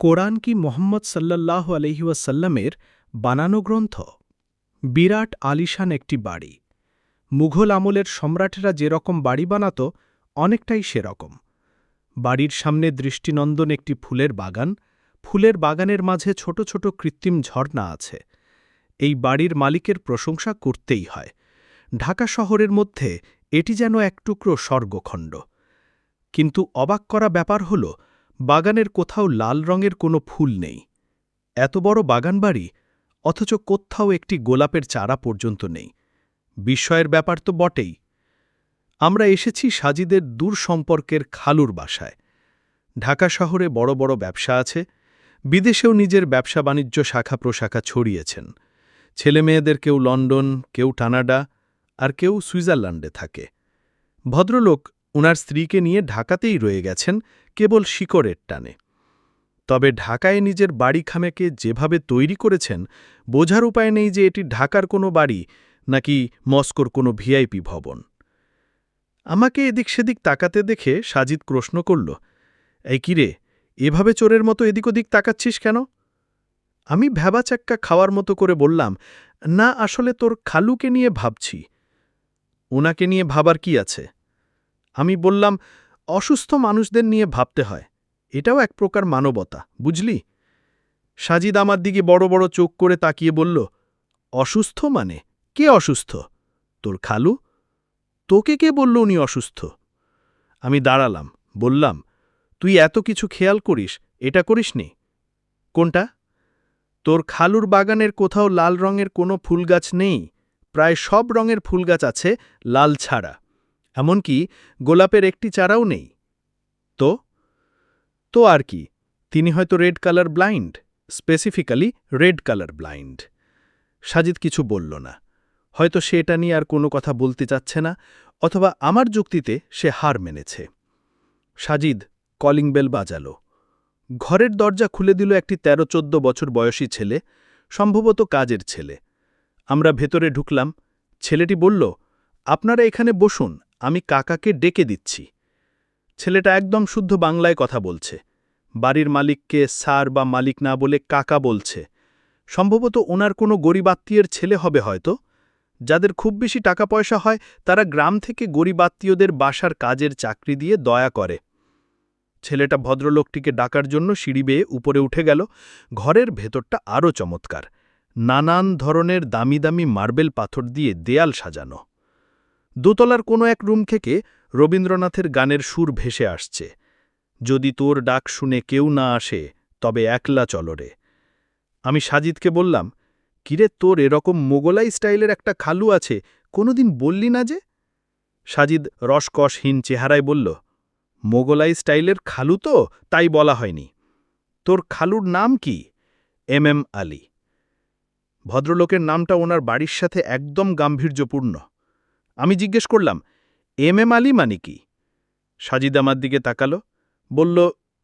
কোরআন কি মোহাম্মদ সাল্লাল্লাহ আলহিউসাল্লামের বানানো গ্রন্থ? বিরাট আলিশান একটি বাড়ি। মুঘল আমলের সম্রাটেরা যেরকম বাড়ি বানাত, অনেকটাই সেরকম। বাড়ির সামনে দৃষ্টিনন্দন একটি ফুলের বাগান। ফুলের বাগানের মাঝে ছোট ছোট কৃত্রিম ঝর্ণা আছে। এই বাড়ির মালিকের প্রশংসা করতেই হয়। ঢাকা শহরের মধ্যে এটি যেন এক টুকরো স্বর্গখণ্ড। কিন্তু অবাক করা ব্যাপার হল বাগানের কোথাও লাল রঙের কোনো ফুল নেই। এত বড় বাগানবাড়ি অথচ কোথাও একটি গোলাপের চারা পর্যন্ত নেই। বিস্ময়ের ব্যাপার তো বটেই। আমরা এসেছি সাজিদের দূর সম্পর্কের খালুর বাসায়। ঢাকা শহরে বড় বড় ব্যবসা আছে, বিদেশেও নিজের ব্যবসা বাণিজ্য শাখা প্রশাখা ছড়িয়েছেন। ছেলেমেয়েদের কেউ লন্ডন, কেউ কানাডা, আর কেউ সুইজারল্যান্ডে থাকে। ভদ্রলোক উনার স্ত্রীকে নিয়ে ঢাকাতেই রয়ে গেছেন কেবল শিকড়ের টানে। তবে ঢাকায় নিজের বাড়ি খামেকে যেভাবে তৈরি করেছেন, বোঝার উপায় নেই যে এটি ঢাকার কোনো বাড়ি নাকি মস্কোর কোনো ভিআইপি ভবন। আমাকে এদিক সেদিক তাকাতে দেখে সাজিদ প্রশ্ন করল, এই কিরে এভাবে চোরের মতো এদিক ওদিক তাকাচ্ছিস কেন? আমি ভ্যাবাচাক্কা খাওয়ার মতো করে বললাম, না, আসলে তোর খালুকে নিয়ে ভাবছি। ওনাকে নিয়ে ভাবার কি আছে? আমি বললাম, অসুস্থ মানুষদের নিয়ে ভাবতে হয়। এটাও এক প্রকার মানবতা, বুঝলি? সাজিদ আমার দিকে বড় বড় চোখ করে তাকিয়ে বলল, অসুস্থ মানে? কে অসুস্থ? তোর খালু? তোকে কে বলল উনি অসুস্থ? আমি দাঁড়ালাম, বললাম, তুই এত কিছু খেয়াল করিস, এটা করিসনি? কোনটা? তোর খালুর বাগানের কোথাও লাল রঙের কোনো ফুলগাছ নেই। প্রায় সব রঙের ফুলগাছ আছে, লাল ছাড়া। এমনকি গোলাপের একটি চারাও নেই। তো? তো আর কি, তিনি হয়তো red colour blind, specifically red colour blind. Sajid কিছু বলল না। হয়তো সে এটা নিয়ে আর কোনো কথা বলতে চাচ্ছে না, অথবা আমার যুক্তিতে সে হার মেনেছে। সাজিদ কলিং বেল বাজালো। ঘরের দরজা খুলে দিল একটি তেরো চোদ্দ বছর বয়সী ছেলে, সম্ভবত কাজের ছেলে। আমরা ভেতরে ঢুকলাম। ছেলেটি বলল, আপনারা এখানে বসুন আমি কাকাকে ডেকে দিচ্ছি। ছেলেটা একদম শুদ্ধ বাংলায় কথা বলছে। বাড়ির মালিককে স্যার বা মালিক না বলে কাকা বলছে। সম্ভবত ওনার কোনো গরিবাত্মীয়ের ছেলে হবে হয়তো। যাদের খুব বেশি টাকা পয়সা হয়, তারা গ্রাম থেকে গরিব আত্মীয়দের বাসার কাজের চাকরি দিয়ে দয়া করে। ছেলেটা ভদ্রলোকটিকে ডাকার জন্য সিঁড়ি বেয়ে উপরে উঠে গেল। ঘরের ভেতরটা আরও চমৎকার। নানান ধরনের দামি দামি মার্বেল পাথর দিয়ে দেয়াল সাজানো। দোতলার কোনো এক রুম থেকে রবীন্দ্রনাথের গানের সুর ভেসে আসছে। যদি তোর ডাক শুনে কেউ না আসে, তবে একলা চলরে আমি সাজিদকে বললাম, কিরে তোর এরকম মোগলাই স্টাইলের একটা খালু আছে, কোনোদিন বললি না যে? সাজিদ রসকসহীন চেহারায় বলল, মোগলাই স্টাইলের খালু তো, তাই বলা হয়নি। তোর খালুর নাম কি? M M Ali. ভদ্রলোকের নামটা ওনার বাড়ির সাথে একদম গাম্ভীর্যপূর্ণ। আমি জিজ্ঞেস করলাম, এম এম আলী মানে কি? সাজিদ আমার দিকে তাকালো, বলল,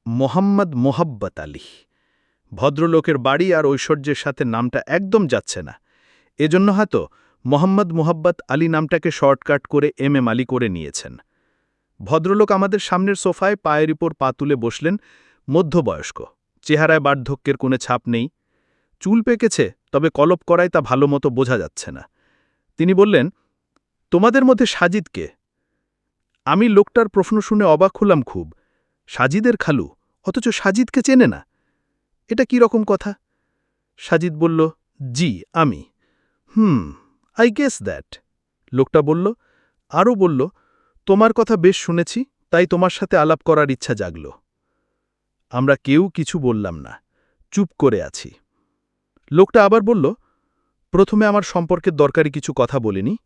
মোহাম্মদ মোহাব্বত আলী। ভদ্রলোকের বাড়ি আর ঐশ্বর্যের সাথে নামটা একদম যাচ্ছে না। এজন্য হয়তো মোহাম্মদ মোহাব্বত আলী নামটাকে শর্টকাট করে এম এম আলী করে নিয়েছেন। ভদ্রলোক আমাদের সামনের সোফায় পায়ের উপর পা তুলে বসলেন, মধ্যবয়স্ক। চেহারায় বার্ধক্যের কোনো ছাপ নেই। চুল পেকেছে, তবে কলপ করায় তা ভালো মতো বোঝা যাচ্ছে না। তিনি বললেন তোমাদের মধ্যে সাজিদকে আমি লোকটার প্রশ্ন শুনে অবাক হলাম খুব। সাজিদের খালু, অথচ সাজিদকে চেনে না? এটা কি রকম কথা? সাজিদ বলল, জি, আমি। হুম আই গেস দ্যাট লোকটা বলল, আরও বলল, তোমার কথা বেশ শুনেছি, তাই তোমার সাথে আলাপ করার ইচ্ছা জাগল। আমরা কেউ কিছু বললাম না, চুপ করে আছি। লোকটা আবার বলল, প্রথমে আমার সম্পর্কের দরকারি কিছু কথা বলিনি।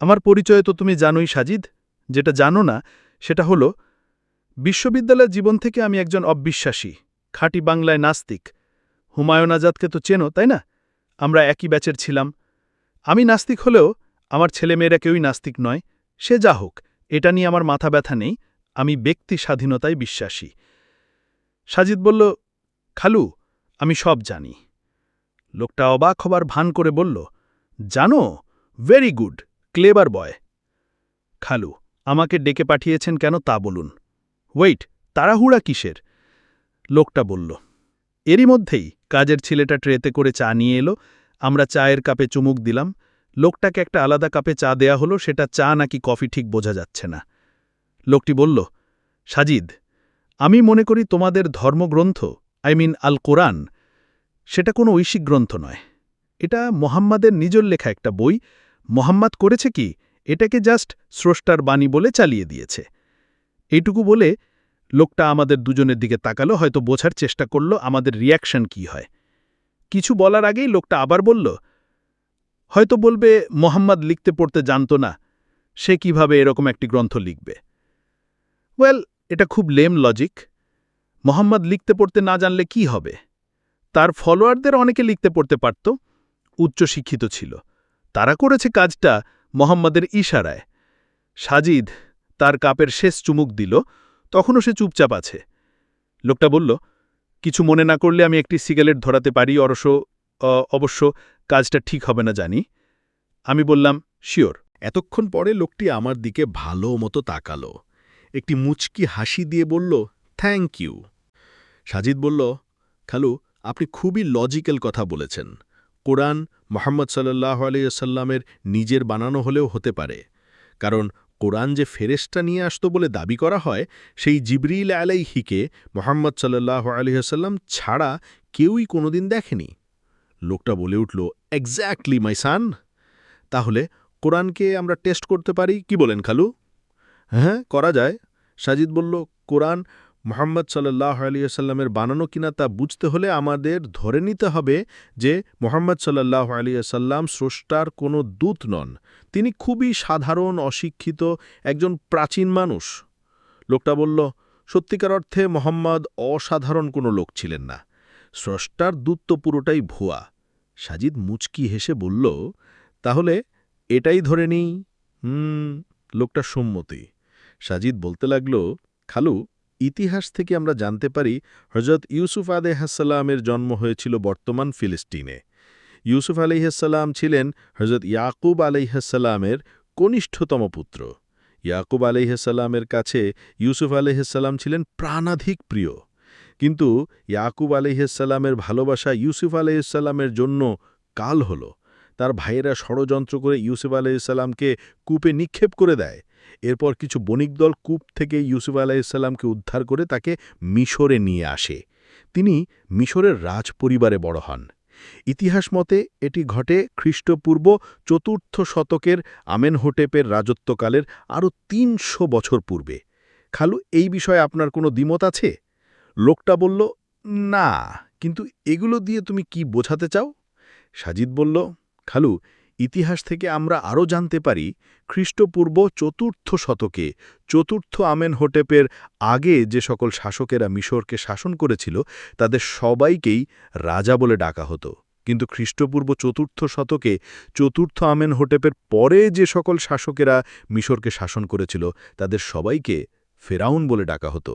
আমার পরিচয় তো তুমি জানোই সাজিদ। যেটা জানো না, সেটা হলো বিশ্ববিদ্যালয়ের জীবন থেকে আমি একজন অবিশ্বাসী, খাঁটি বাংলায় নাস্তিক। হুমায়ুন আজাদকে তো চেনো, তাই না? আমরা একই ব্যাচের ছিলাম। আমি নাস্তিক হলেও আমার ছেলেমেয়েরা কেউই নাস্তিক নয়। সে যা হোক, এটা নিয়ে আমার মাথা ব্যথা নেই। আমি ব্যক্তি স্বাধীনতায় বিশ্বাসী। সাজিদ বলল, খালু, আমি সব জানি। লোকটা অবাক হবার ভান করে বলল, জানো? Very good clever boy. খালু, আমাকে ডেকে পাঠিয়েছেন কেন তা বলুন। ওয়েট, তাড়াহুড়া কিসের? লোকটা বলল, এরই মধ্যেই কাজের ছেলেটা ট্রেতে করে চা নিয়ে এলো, আমরা চায়ের কাপে চুমুক দিলাম, লোকটাকে একটা আলাদা কাপে চা দেয়া হলো, সেটা চা নাকি কফি ঠিক বোঝা যাচ্ছে না। লোকটি বলল, সাজিদ, আমি মনে করি তোমাদের ধর্মগ্রন্থ, আই মিন আল কোরআন, সেটা কোনো ঐশিক গ্রন্থ নয়। এটা মোহাম্মদের নিজের লেখা একটা বই মোহাম্মদ করেছে কি? এটাকে জাস্ট স্রষ্টার বাণী বলে চালিয়ে দিয়েছে। এইটুকু বলে লোকটা আমাদের দুজনের দিকে তাকালো, হয়তো বোঝার চেষ্টা করল আমাদের রিয়াকশন কি হয়। কিছু বলার আগেই লোকটা আবার বলল, হয়তো বলবে মোহাম্মদ লিখতে পড়তে জানত না, সে কীভাবে এরকম একটি গ্রন্থ লিখবে? ওয়েল এটা খুব লেম লজিক মোহাম্মদ লিখতে পড়তে না জানলে কি হবে? তার ফলোয়ারদের অনেকে লিখতে পড়তে পারত, উচ্চশিক্ষিত ছিল। তারা করেছে কাজটা মোহাম্মদের ইশারায়। সাজিদ তার কাপের শেষ চুমুক দিল, তখনও সে চুপচাপ আছে। লোকটা বলল, কিছু মনে না করলে আমি একটি সিগারেট ধরাতে পারি অরস অবশ্য কাজটা ঠিক হবে না, জানি। আমি বললাম, শিওর। এতক্ষণ পরে লোকটি আমার দিকে ভালো মতো তাকালো। একটি মুচকি হাসি দিয়ে বলল, থ্যাংক ইউ। সাজিদ বলল, খালু, আপনি খুবই লজিক্যাল কথা বলেছেন। কোরআন মোহাম্মদ সাল্লাহ আলিয়াল্লামের নিজের বানানো হলেও হতে পারে। কারণ কোরআন যে ফেরেশতা নিয়ে আসতো বলে দাবি করা হয়, সেই জিবরিল আলাইহিকে মোহাম্মদ সাল্লাহ আলিহাসাল্লাম ছাড়া কেউই কোনোদিন দেখেনি। লোকটা বলে উঠল এক্স্যাক্টলি মাই সান তাহলে কোরআনকে আমরা টেস্ট করতে পারি? কি বলেন খালু? হ্যাঁ করা যায়। সাজিদ বলল, কোরআন মোহাম্মদ সাল্লাহ আলিয়াল্লামের বানানো কিনা তা বুঝতে হলে আমাদের ধরে নিতে হবে যে মোহাম্মদ সাল্লাহ আলিয়াল্লাম স্রষ্টার কোনো দূত নন। তিনি খুবই সাধারণ, অশিক্ষিত, একজন প্রাচীন মানুষ। লোকটা বলল, সত্যিকার অর্থে মোহাম্মদ অসাধারণ কোনো লোক ছিলেন না। স্রষ্টার দূত তো পুরোটাই ভুয়া। সাজিদ মুচকি হেসে বলল, তাহলে এটাই ধরে নিই? হুম, লোকটা সম্মতি। সাজিদ বলতে লাগল, খালু ইতিহাস থেকে আমরা জানতে পারি হজরত ইউসুফ আদেহাসাল্লামের জন্ম হয়েছিল বর্তমান ফিলিস্তিনে। ইউসুফ আলিহাসাল্লাম ছিলেন হজরত ইয়াকুব আলিহাসাল্লামের কনিষ্ঠতম পুত্র। ইয়াকুব আলিহাসাল্লামের কাছে ইউসুফ আলিহাসাল্লাম ছিলেন প্রাণাধিক প্রিয়। কিন্তু ইয়াকুব আলিহাসাল্লামের ভালোবাসা ইউসুফ আলিহাসাল্লামের জন্য কাল হল। তার ভাইয়েরা ষড়যন্ত্র করে ইউসুফ আলাইসাল্লামকে কূপে নিক্ষেপ করে দেয়। এরপর কিছু বণিক দল কূপ থেকে ইউসুফ আলাইসাল্লামকে উদ্ধার করে তাকে মিশরে নিয়ে আসে। তিনি মিশরের রাজ পরিবারে বড় হন। ইতিহাস মতে এটি ঘটে খ্রিস্টপূর্ব চতুর্থ শতকের আমেনহোটেপের রাজত্বকালের আরও তিনশো বছর পূর্বে। খালু, এই বিষয়ে আপনার কোনো দ্বিমত আছে? লোকটা বলল, না, কিন্তু এগুলো দিয়ে তুমি কি বোঝাতে চাও? সাজিদ বলল, খালু ইতিহাস থেকে আমরা আরও জানতে পারি, খ্রিস্টপূর্ব চতুর্থ শতকে চতুর্থ আমেন হোটেপের আগে যে সকল শাসকেরা মিশরকে শাসন করেছিল, তাদের সবাইকেই রাজা বলে ডাকা হতো। কিন্তু খ্রিস্টপূর্ব চতুর্থ শতকে চতুর্থ আমেন হোটেপের পরে যে সকল শাসকেরা মিশরকে শাসন করেছিল, তাদের সবাইকে ফেরাউন বলে ডাকা হতো।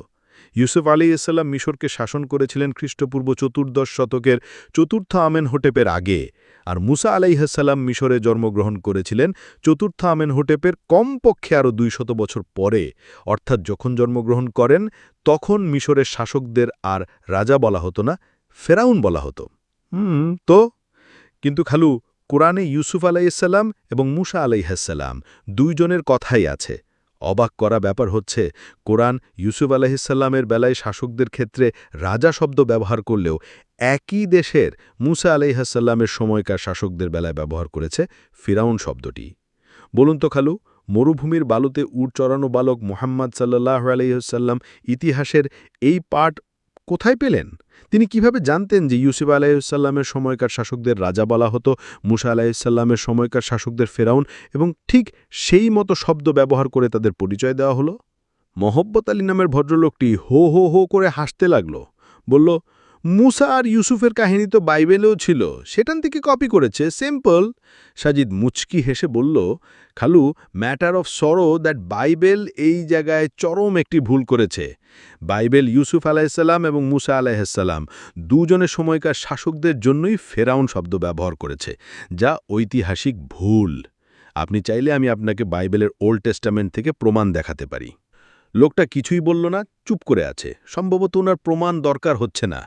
ইউসুফ আলী ইসাল্লাম মিশরকে শাসন করেছিলেন খ্রিস্টপূর্ব চতুর্দশ শতকের চতুর্থ আমেন হোটেপের আগে, আর মুসা আলাইহাসাল্লাম মিশরে জন্মগ্রহণ করেছিলেন চতুর্থ আমেন হোটেপের কমপক্ষে আরও দুই শত বছর পরে, অর্থাৎ যখন জন্মগ্রহণ করেন, তখন মিশরের শাসকদের আর রাজা বলা হতো না, ফেরাউন বলা হতো। হুম, তো? কিন্তু খালু, কোরআনে ইউসুফ আলাইসাল্লাম এবং মুসা আলাইহাসাল্লাম দুইজনের কথাই আছে। অবাক করা ব্যাপার হচ্ছে, কোরআন ইউসুফ আলাহিসাল্লামের বেলায় শাসকদের ক্ষেত্রে রাজা শব্দ ব্যবহার করলেও একই দেশের মুসা আলাইহাসাল্লামের সময়কার শাসকদের বেলায় ব্যবহার করেছে ফিরাউন শব্দটি। বলুন তো খালু, মরুভূমির বালুতে উড় চড়ানো বালক মোহাম্মদ সাল্লাহ আলাইসাল্লাম ইতিহাসের এই পাঠ কোথায় পেলেন? তিনি কীভাবে জানতেন যে ইউসুফ আলাইসাল্লামের সময়কার শাসকদের রাজা বলা হতো, মুসা আলাইসাল্লামের সময়কার শাসকদের ফেরাউন, এবং ঠিক সেই মতো শব্দ ব্যবহার করে তাদের পরিচয় দেওয়া হলো? মহব্বত আলী নামের ভদ্রলোকটি হো হো হো করে হাসতে লাগল। বলল মুসা আর ইউসুফের কাহিনী তো বাইবেলেও ছিল। সেটান থেকে কপি করেছে। সিম্পল সাজিদ মুচকি হেসে বলল, খালু matter of sorrow that Bible এই জায়গায় চরম একটি ভুল করেছে। বাইবেল ইউসুফ আলাইসাল্লাম এবং মুসা আলাইসাল্লাম দুজনের সময়কার শাসকদের জন্যই ফেরাউন শব্দ ব্যবহার করেছে, যা ঐতিহাসিক ভুল। আপনি চাইলে আমি আপনাকে বাইবেলের ওল্ড টেস্টামেন্ট থেকে প্রমাণ দেখাতে পারি। লোকটা কিছুই বলল না, চুপ করে আছে। সম্ভবত ওনার প্রমাণ দরকার হচ্ছে না।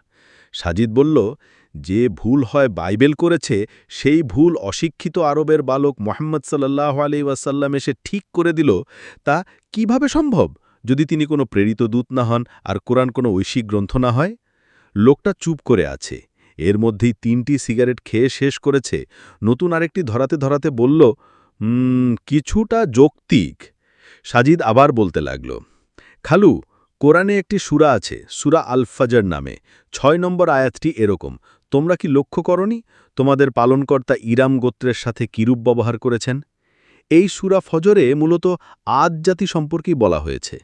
সাজিদ বলল যে ভুল হয় বাইবেল করেছে সেই ভুল অশিক্ষিত আরবের বালক মোহাম্মদ সাল্লাহ আলি ওয়াসাল্লাম এসে ঠিক করে দিল। তা কীভাবে সম্ভব? যদি তিনি কোনো প্রেরিত দূত না হন আর কোরআন কোনো ঐশিক গ্রন্থ না হয়? লোকটা চুপ করে আছে। এর মধ্যেই তিনটি সিগারেট খেয়ে শেষ করেছে। নতুন আরেকটি ধরাতে ধরাতে বলল "উম, কিছুটা যৌক্তিক। সাজিদ আবার বলতে লাগল খালু কোরআনে একটি সুরা আছে, সুরা আল ফাজার নামে। ছয় নম্বর আয়াতটি এরকম, তোমরা কি লক্ষ্য করনি? তোমাদের পালনকর্তা ইরাম গোত্রের সাথে কিরূপ ব্যবহার করেছেন? এই সুরা ফজরে মূলত আদ জাতি সম্পর্কেই বলা হয়েছে।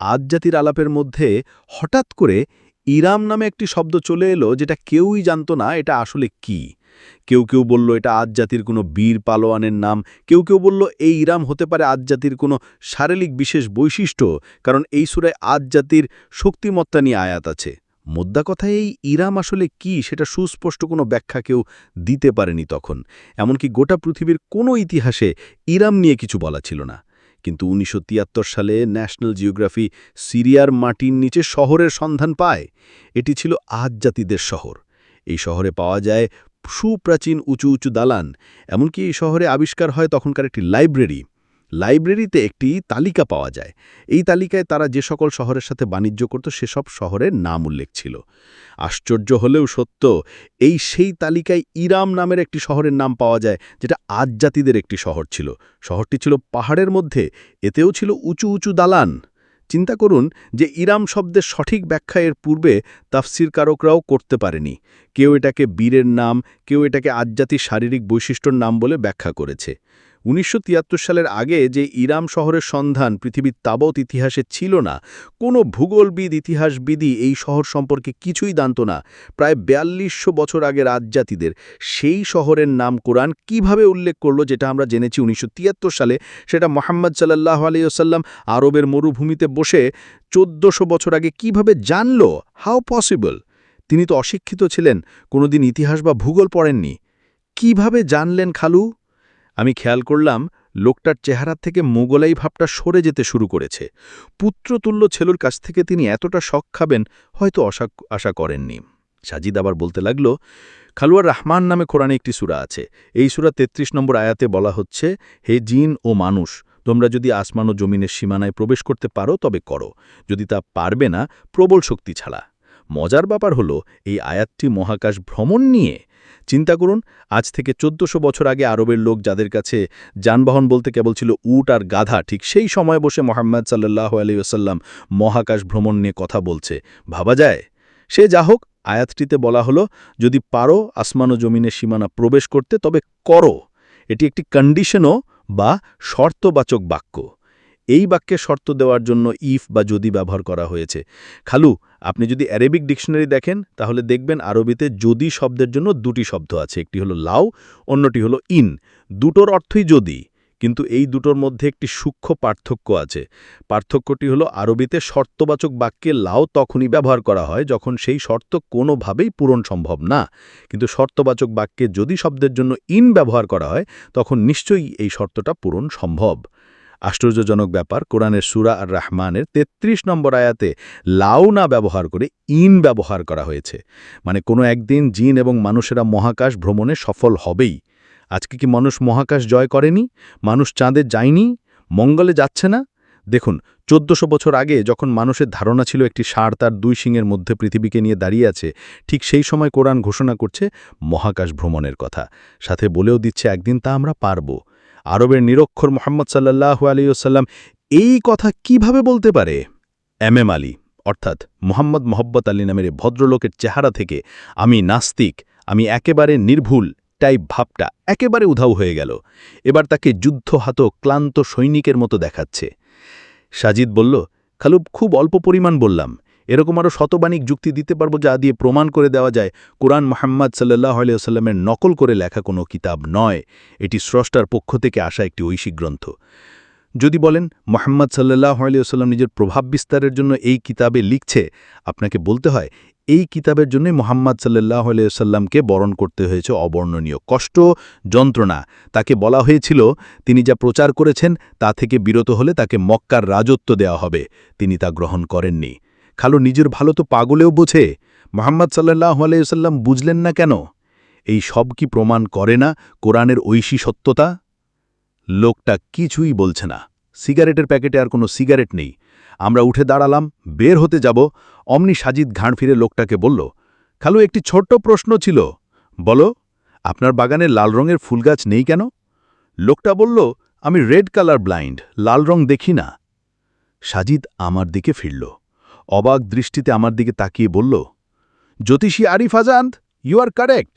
আদ জাতির আলাপের মধ্যে হঠাৎ করে ইরাম নামে একটি শব্দ চলে এলো যেটা কেউই জানত না, এটা আসলে কি? কেউ কেউ বলল, এটা আজ জাতির কোনো বীর পালোয়ানের নাম। কেউ কেউ বলল, এই ইরাম হতে পারে আজ জাতির কোনো শারীরিক বিশেষ বৈশিষ্ট্য, কারণ এই সুরায় আজ জাতির শক্তিমত্তা নিয়ে আয়াত আছে। মোদ্দা কথায় এই ইরাম আসলে কি? সেটা সুস্পষ্ট কোনো ব্যাখ্যা কেউ দিতে পারেনি তখন। এমনকি গোটা পৃথিবীর কোনো ইতিহাসে ইরাম নিয়ে কিছু বলা ছিল না। কিন্তু উনিশশো তিয়াত্তর সালে ন্যাশনাল জিওগ্রাফি সিরিয়ার মাটির নিচে শহরের সন্ধান পায়। এটি ছিল আজ জাতিদের শহর। এই শহরে পাওয়া যায় সুপ্রাচীন উঁচু উঁচু দালান, এমনকি এই শহরে আবিষ্কার হয় তখনকার একটি লাইব্রেরি। লাইব্রেরিতে একটি তালিকা পাওয়া যায়। এই তালিকায় তারা যে সকল শহরের সাথে বাণিজ্য করত, সেসব শহরের নাম উল্লেখ ছিল। আশ্চর্য হলেও সত্য, এই সেই তালিকায় ইরাম নামের একটি শহরের নাম পাওয়া যায়, যেটা আজ জাতিদের একটি শহর ছিল। শহরটি ছিল পাহাড়ের মধ্যে, এতেও ছিল উঁচু উঁচু দালান। চিন্তা করুন যে ইরাম শব্দের সঠিক ব্যাখ্যা এর পূর্বে তাফসিরকারকরাও করতে পারেনি। কেউ এটাকে বীরের নাম, কেউ এটাকে আজ্জাতির শারীরিক বৈশিষ্ট্যর নাম বলে ব্যাখ্যা করেছে। উনিশশো তিয়াত্তর সালের আগে যে ইরাম শহরের সন্ধান পৃথিবীর তাবৎ ইতিহাসে ছিল না, কোনো ভূগোলবিদ, ইতিহাসবিদই এই শহর সম্পর্কে কিছুই জানত না। প্রায় বিয়াল্লিশশো বছর আগে রাজজাতিদের সেই শহরের নাম কোরআন কীভাবে উল্লেখ করল যেটা আমরা জেনেছি উনিশশো তিয়াত্তর সালে, সেটা মোহাম্মদ সাল্লাহ আলিয়াল্লাম আরবের মরুভূমিতে বসে চোদ্দশো বছর আগে কীভাবে জানল? হাউ পসিবল তিনি তো অশিক্ষিত ছিলেন, কোনোদিন ইতিহাস বা ভূগোল পড়েননি। কীভাবে জানলেন খালু? আমি খেয়াল করলাম, লোকটার চেহারা থেকে মোগলাই ভাবটা সরে যেতে শুরু করেছে। পুত্রতুল্য ছেলুর কাছ থেকে তিনি এতটা শখ খাবেন, হয়তো আশা আশা করেননি। সাজিদ আবার বলতে লাগল, খালুয়ার রহমান নামে কোরআনে একটি সুরা আছে। এই সুরা ৩৩ নম্বর আয়াতে বলা হচ্ছে, হে জিন ও মানুষ, তোমরা যদি আসমান ও জমিনের সীমানায় প্রবেশ করতে পারো তবে করো। যদি তা পারবে না, প্রবল শক্তি ছাড়া মজার ব্যাপার হলো, এই আয়াতটি মহাকাশ ভ্রমণ নিয়ে। চিন্তা করুন, আজ থেকে চোদ্দশো বছর আগে আরবের লোক যাদের কাছে যানবাহন বলতে কেবল ছিল উট আর গাধা, ঠিক সেই সময় বসে মোহাম্মদ সাল্লাহ আলিউসাল্লাম মহাকাশ ভ্রমণ নিয়ে কথা বলছে। ভাবা যায়? সে যা হোক, আয়াতটিতে বলা হলো, যদি পারো আসমান ও জমিনের সীমানা প্রবেশ করতে, তবে করো। এটি একটি কন্ডিশনও বা শর্তবাচক বাক্য। এই বাক্যে শর্ত দেওয়ার জন্য ইফ বা যদি ব্যবহার করা হয়েছে। খালু, আপনি যদি অ্যারেবিক ডিকশনারি দেখেন, তাহলে দেখবেন আরবিতে যদি শব্দের জন্য দুটি শব্দ আছে। একটি হলো লাউ, অন্যটি হলো ইন দুটোর অর্থই যদি, কিন্তু এই দুটোর মধ্যে একটি সূক্ষ্ম পার্থক্য আছে। পার্থক্যটি হলো আরবিতে শর্তবাচক বাক্যে লাও তখনই ব্যবহার করা হয় যখন সেই শর্ত কোনোভাবেই পূরণ সম্ভব না। কিন্তু শর্তবাচক বাক্যে যদি শব্দের জন্য ইন ব্যবহার করা হয়, তখন নিশ্চয়ই এই শর্তটা পূরণ সম্ভব। আশ্চর্যজনক ব্যাপার, কোরআনের সুরা আর রাহমানের ৩৩ নম্বর আয়াতে লাউ না ব্যবহার করে ইন ব্যবহার করা হয়েছে। মানে কোনো একদিন জিন এবং মানুষেরা মহাকাশ ভ্রমণে সফল হবেই। আজকে কি মানুষ মহাকাশ জয় করেনি? মানুষ চাঁদে যায়নি? মঙ্গলে যাচ্ছে না? দেখুন, চোদ্দশো বছর আগে যখন মানুষের ধারণা ছিল একটি ষাঁড় তার দুই শিংয়ের মধ্যে পৃথিবীকে নিয়ে দাঁড়িয়ে আছে, ঠিক সেই সময় কোরআন ঘোষণা করছে মহাকাশ ভ্রমণের কথা। সাথে বলেও দিচ্ছে, একদিন তা আমরা পারব। আরবের নিরক্ষর মোহাম্মদ সাল্লাহু আলিউসাল্লাম এই কথা কীভাবে বলতে পারে? এম এম আলী, অর্থাৎ মোহাম্মদ মোহব্বত আলী নামের ভদ্রলোকের চেহারা থেকে আমি নাস্তিক, আমি একেবারে নির্ভুল টাইপ ভাবটা একেবারে উধাও হয়ে গেল। এবার তাকে যুদ্ধহাত ক্লান্ত সৈনিকের মতো দেখাচ্ছে। সাজিদ বলল, খালুব, খুব অল্প পরিমাণ বললাম। এরকম আরও শতবাণিক যুক্তি দিতে পারব যা দিয়ে প্রমাণ করে দেওয়া যায় কোরআন মোহাম্মদ সাল্লাহ আলিয়াল্লামের নকল করে লেখা কোনো কিতাব নয়। এটি স্রষ্টার পক্ষ থেকে আসা একটি ঐশিক গ্রন্থ। যদি বলেন, মোহাম্মদ সাল্লাহ আলিয়াল্লাম নিজের প্রভাব বিস্তারের জন্য এই কিতাবে লিখছে, আপনাকে বলতে হয়, এই কিতাবের জন্যই মোহাম্মদ সাল্লাহ আলিয়াল্লামকে বরণ করতে হয়েছে অবর্ণনীয় কষ্ট, যন্ত্রণা। তাকে বলা হয়েছিল, তিনি যা প্রচার করেছেন, তা থেকে বিরত হলে তাকে মক্কার রাজত্ব দেওয়া হবে। তিনি তা গ্রহণ করেননি। খালো নিজের ভালো তো পাগলেও বোঝে। মোহাম্মদ সাল্লাহ আলাইসাল্লাম বুঝলেন না কেন? এই সব কি প্রমাণ করে না কোরআনের ঐশী সত্যতা? লোকটা কিছুই বলছে না। সিগারেটের প্যাকেটে আর কোনো সিগারেট নেই। আমরা উঠে দাঁড়ালাম, বের হতে যাব। অমনি সাজিদ ঘাড় ফিরে লোকটাকে বলল, খালু, একটি ছোট্ট প্রশ্ন ছিল। বলো, আপনার বাগানে লাল রঙের ফুলগাছ নেই কেন? লোকটা বলল, আমি রেড কালার ব্লাইন্ড, লাল রং দেখি না। সাজিদ আমার দিকে ফিরল। অবাক দৃষ্টিতে আমার দিকে তাকিয়ে বলল জ্যোতিষী আরিফ আজান্ত ইউ আর কারেক্ট